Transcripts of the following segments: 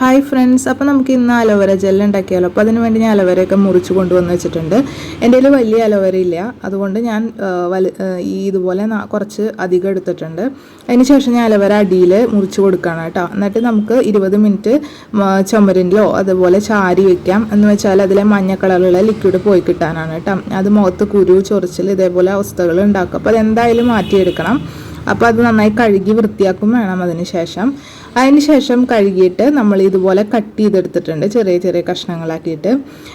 Hi friends അപ്പോൾ നമുക്ക് ഇന്ന് അലോവേര ജെൽ ഉണ്ടാക്കിയാലോ? അപ്പോൾ അതിന് വേണ്ടി ഞാൻ അലോവേരയൊക്കെ മുറിച്ച് കൊണ്ടുവന്ന് വെച്ചിട്ടുണ്ട്. എന്റെ കയ്യിൽ വലിയ അലോവേര ഇല്ല. അതുകൊണ്ട് ഞാൻ വല ഈ ഇതുപോലെ കുറച്ച് അധികം എടുത്തിട്ടുണ്ട്. അതിന് ശേഷം ഞാൻ അലോവേര അടിയിൽ മുറിച്ച് കൊടുക്കുകയാണ് കേട്ടോ. എന്നിട്ട് നമുക്ക് ഇരുപത് മിനിറ്റ് ചുമരിലോ അതുപോലെ ചാരി വെക്കാം. എന്ന് വെച്ചാൽ അതിലെ മഞ്ഞ കളറിലുള്ള ലിക്വിഡ് പോയി കിട്ടാനാണ് കേട്ടോ. അത് മുഖത്ത് കുരു ചൊറിച്ചിൽ ഇതേപോലെ അവസ്ഥകൾ ഉണ്ടാക്കും. അപ്പോൾ അതെന്തായാലും മാറ്റിയെടുക്കണം. അപ്പോൾ അത് നന്നായി കഴുകി വൃത്തിയാക്കും വേണം അതിന് ശേഷം. അതിന് ശേഷം കഴുകിയിട്ട് നമ്മൾ ഇതുപോലെ കട്ട് ചെയ്തെടുത്തിട്ടുണ്ട് ചെറിയ ചെറിയ കഷ്ണങ്ങളാക്കിയിട്ട്.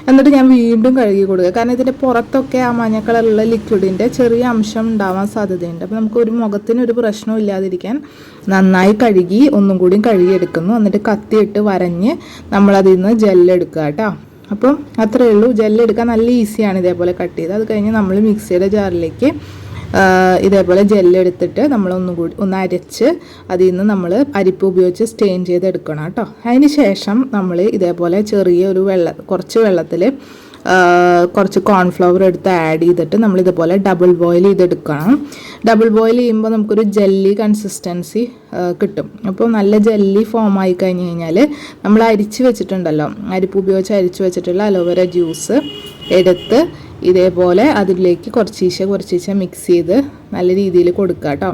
എന്നിട്ട് ഞാൻ വീണ്ടും കഴുകി കൊടുക്കുക. കാരണം ഇതിന്റെ പുറത്തൊക്കെ ആ മഞ്ഞ കളറുള്ള ലിക്വിഡിന്റെ ചെറിയ അംശം ഉണ്ടാവാൻ സാധ്യതയുണ്ട്. അപ്പോൾ നമുക്ക് ഒരു മുഖത്തിന് ഒരു പ്രശ്നവും ഇല്ലാതിരിക്കാൻ നന്നായി കഴുകി ഒന്നും കൂടി കഴുകിയെടുക്കുന്നു. എന്നിട്ട് കത്തിയിട്ട് വരഞ്ഞ് നമ്മളതിൽ നിന്ന് ജെല്ലെടുക്കുക കേട്ടോ. അപ്പം അത്രയേ ഉള്ളൂ. ജെല്ലെടുക്കാൻ നല്ല ഈസിയാണ് ഇതേപോലെ കട്ട് ചെയ്ത്. അത് കഴിഞ്ഞ് നമ്മൾ മിക്സിയുടെ ജാറിലേക്ക് ഇതേപോലെ ജെല്ലെടുത്തിട്ട് നമ്മൾ ഒന്നുകൂടി ഒന്ന് അരച്ച് അതിൽ നിന്ന് നമ്മൾ അരിപ്പ് ഉപയോഗിച്ച് സ്റ്റെയിൻ ചെയ്തെടുക്കണം കേട്ടോ. അതിന് ശേഷം നമ്മൾ ഇതേപോലെ ചെറിയ ഒരു വെള്ള കുറച്ച് വെള്ളത്തിൽ കുറച്ച് കോൺഫ്ലവർ എടുത്ത് ആഡ് ചെയ്തിട്ട് നമ്മൾ ഇതുപോലെ ഡബിൾ ബോയിൽ ചെയ്തെടുക്കണം. ഡബിൾ ബോയിൽ ചെയ്യുമ്പോൾ നമുക്കൊരു ജെല്ലി കൺസിസ്റ്റൻസി കിട്ടും. അപ്പോൾ നല്ല ജെല്ലി ഫോം ആയി കഴിഞ്ഞ് കഴിഞ്ഞാൽ നമ്മൾ അരിച്ച് വെച്ചിട്ടുണ്ടല്ലോ. അരിപ്പ് ഉപയോഗിച്ച് അരിച്ച് വെച്ചിട്ടുള്ള അലോവേര ജ്യൂസ് എടുത്ത് ഇതേപോലെ അതിലേക്ക് കുറച്ചീശ കുറച്ചീശ മിക്സ് ചെയ്ത് നല്ല രീതിയിൽ കൊടുക്കുക കേട്ടോ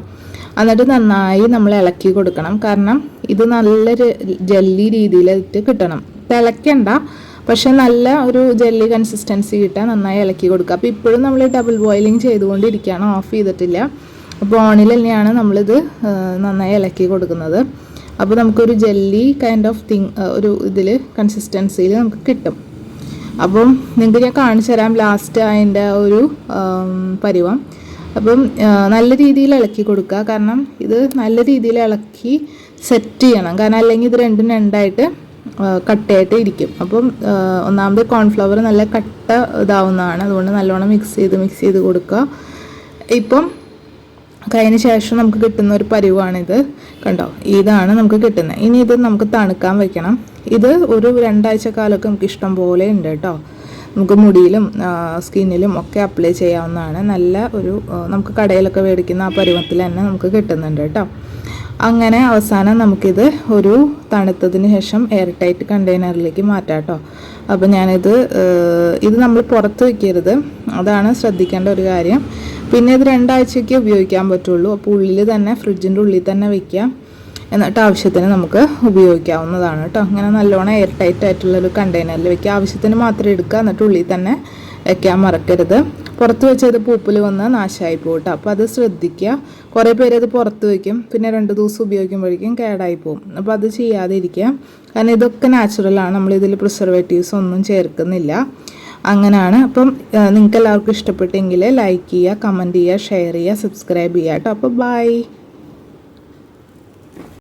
എന്നിട്ട് നന്നായി നമ്മൾ ഇളക്കി കൊടുക്കണം. കാരണം ഇത് നല്ലൊരു ജെല്ലി രീതിയിലായിട്ട് കിട്ടണം. തിളയ്ക്കണ്ട പക്ഷെ നല്ല ഒരു ജെല്ലി കൺസിസ്റ്റൻസി കിട്ടാൻ നന്നായി ഇളക്കി കൊടുക്കുക. അപ്പോൾ ഇപ്പോഴും നമ്മൾ ഡബിൾ ബോയിലിംഗ് ചെയ്തുകൊണ്ടിരിക്കുകയാണ്. ഓഫ് ചെയ്തിട്ടില്ല. അപ്പോൾ ഓണിൽ തന്നെയാണ് നമ്മളിത് നന്നായി ഇളക്കി കൊടുക്കുന്നത്. അപ്പോൾ നമുക്കൊരു ജെല്ലി കൈൻഡ് ഓഫ് തിങ് ഒരു ഇതിൽ കൺസിസ്റ്റൻസിയിൽ നമുക്ക് കിട്ടും. അപ്പം നിങ്ങൾക്ക് ഞാൻ കാണിച്ചു തരാം ലാസ്റ്റ് അതിന്റെ ഒരു പരിവം. അപ്പം നല്ല രീതിയിൽ ഇളക്കി കൊടുക്കുക കാരണം ഇത് നല്ല രീതിയിൽ ഇളക്കി സെറ്റ് ചെയ്യണം. കാരണം അല്ലെങ്കിൽ ഇത് രണ്ടും രണ്ടായിട്ട് കട്ടയായിട്ട് ഇരിക്കും. അപ്പം ഒന്നാമത് കോൺഫ്ലവർ നല്ല കട്ട ഇതാവുന്നതാണ്. അതുകൊണ്ട് നല്ലോണം മിക്സ് ചെയ്ത് മിക്സ് ചെയ്ത് കൊടുക്കുക ഇപ്പം കഴിഞ്ഞ ശേഷം നമുക്ക് കിട്ടുന്ന ഒരു പരിവാണിത്. കണ്ടോ? ഇതാണ് നമുക്ക് കിട്ടുന്നത് ഇനി ഇത് നമുക്ക് തണുക്കാൻ വെക്കണം. ഇത് ഒരു രണ്ടാഴ്ച കാലമൊക്കെ നമുക്ക് ഇഷ്ടം പോലെ ഉണ്ട് കേട്ടോ. നമുക്ക് മുടിയിലും സ്കിന്നിലും ഒക്കെ അപ്ലൈ ചെയ്യാവുന്നതാണ്. നല്ല ഒരു നമുക്ക് കടയിലൊക്കെ മേടിക്കുന്ന ആ പരുവത്തിൽ തന്നെ നമുക്ക് കിട്ടുന്നുണ്ട് കേട്ടോ. അങ്ങനെ അവസാനം നമുക്കിത് ഒരു തണുത്തതിന് ശേഷം എയർ ടൈറ്റ് കണ്ടെയ്നറിലേക്ക് മാറ്റാം കേട്ടോ. അപ്പോൾ ഞാനിത് ഇത് നമ്മൾ പുറത്ത് വയ്ക്കരുത് അതാണ് ശ്രദ്ധിക്കേണ്ട ഒരു കാര്യം. പിന്നെ ഇത് രണ്ടാഴ്ചയ്ക്ക് ഉപയോഗിക്കാൻ പറ്റുള്ളൂ. അപ്പോൾ ഉള്ളിൽ തന്നെ ഫ്രിഡ്ജിന്റെ ഉള്ളിൽ തന്നെ വെക്കാം എന്നിട്ട് ആവശ്യത്തിന് നമുക്ക് ഉപയോഗിക്കാവുന്നതാണ് കേട്ടോ. അങ്ങനെ നല്ലോണം എയർ ടൈറ്റ് ആയിട്ടുള്ള ഒരു കണ്ടെയ്നറിൽ വെക്കുക. ആവശ്യത്തിന് മാത്രം എടുക്കുക. എന്നിട്ട് ഉള്ളിൽ തന്നെ വെക്കാൻ മറക്കരുത്. പുറത്ത് വെച്ചത് പൂപ്പിൽ വന്ന് നാശമായി പോകട്ടെ കേട്ടോ. അപ്പോൾ അത് ശ്രദ്ധിക്കുക. കുറേ പേര് അത് പുറത്ത് വയ്ക്കും പിന്നെ രണ്ട് ദിവസം ഉപയോഗിക്കുമ്പോഴേക്കും കേടായി പോകും. അപ്പോൾ അത് ചെയ്യാതെ ഇരിക്കുക കാരണം ഇതൊക്കെ നാച്ചുറലാണ് നമ്മളിതിൽ പ്രിസർവേറ്റീവ്സ് ഒന്നും ചേർക്കുന്നില്ല. അങ്ങനെയാണ്. അപ്പം നിങ്ങൾക്ക് എല്ലാവർക്കും ഇഷ്ടപ്പെട്ടെങ്കിൽ ലൈക്ക് ചെയ്യുക കമന്റ് ചെയ്യുക ഷെയർ ചെയ്യുക സബ്സ്ക്രൈബ് ചെയ്യുക കേട്ടോ. അപ്പോൾ ബൈ